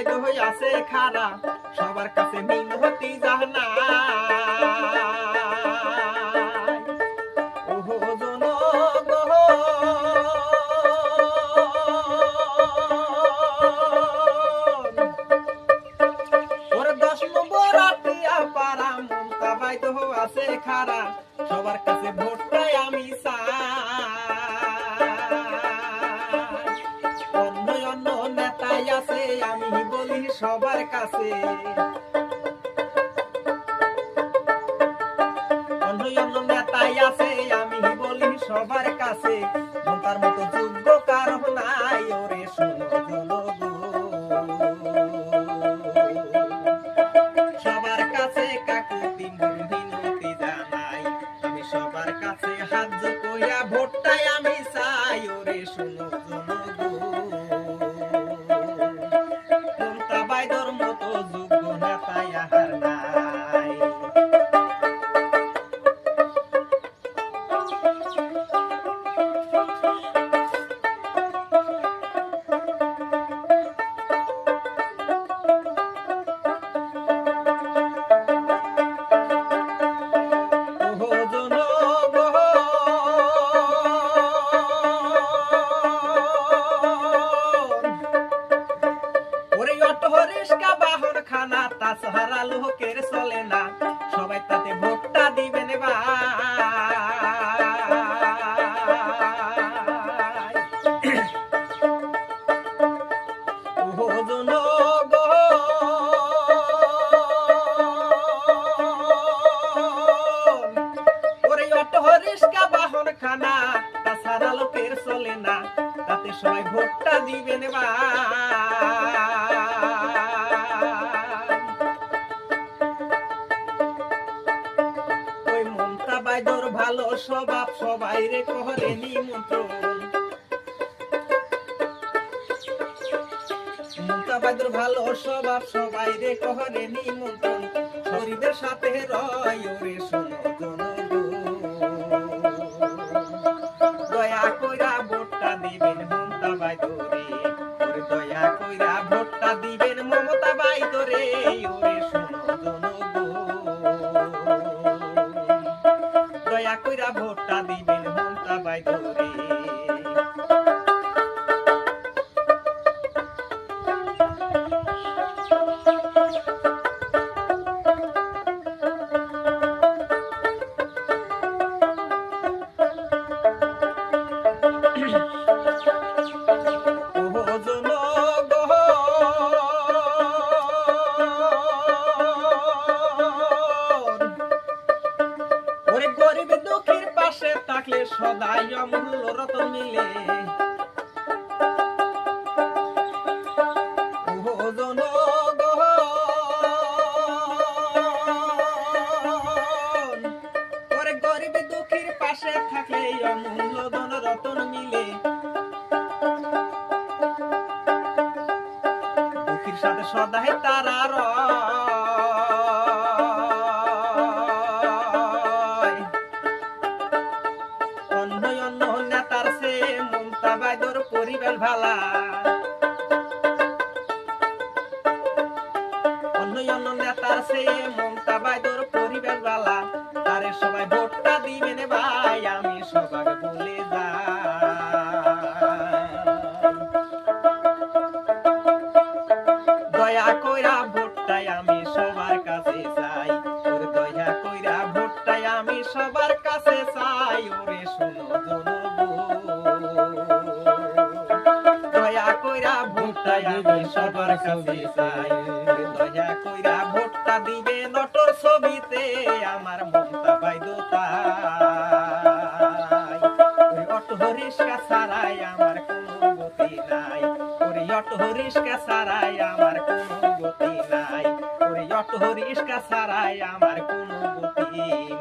মমতা বাইদ আছে খারা। সবার কাছে মিনতি খারা। সবার কাছে ভোটটাই আমি চাই। সবার কাছে। অন্য অন্য নেতাই আছে আমি বলি সবার কাছে। মমতার মতো তাছাড়া লোকের চলে না। সবাই তাতে ভোটটা দিবেন বাহন খানা তাছাড়া লোকের চলে না। তাতে সবাই ভোটটা দিবেন ভাই বাইদর ভালো স্বভাব সবাই রে কহরে নিমন্ত্রণ। মমতা বাইদর ভালো স্বভাব সবাই রে কহরে নিমন্ত্রণ। শরীরের সাথে রয় ওরে মমতা গরিব দুঃখীর পাশে থাকলে সদাই অমূল্য রতন মিলে। পাশে থাকলে রতন মিলে। দুঃখীর সাথে সদাই তারা রয় ভালা। অন্য অন্য নেতার মমতা বাইদর পরিবার ভালা তারে সবাই ভোটটা দিবেন ভাই, আমি সবার বলে যাই। দয়া কইরা ভোটটাই আমি সবার কাছে ভোটটাই আমি সবার কাছে চাই দয়া কইরা ভোটটা দিবে নটর আমার মমতা ওই অটো রিস্কা ছাড়াই আমার কোনো গতি নাই।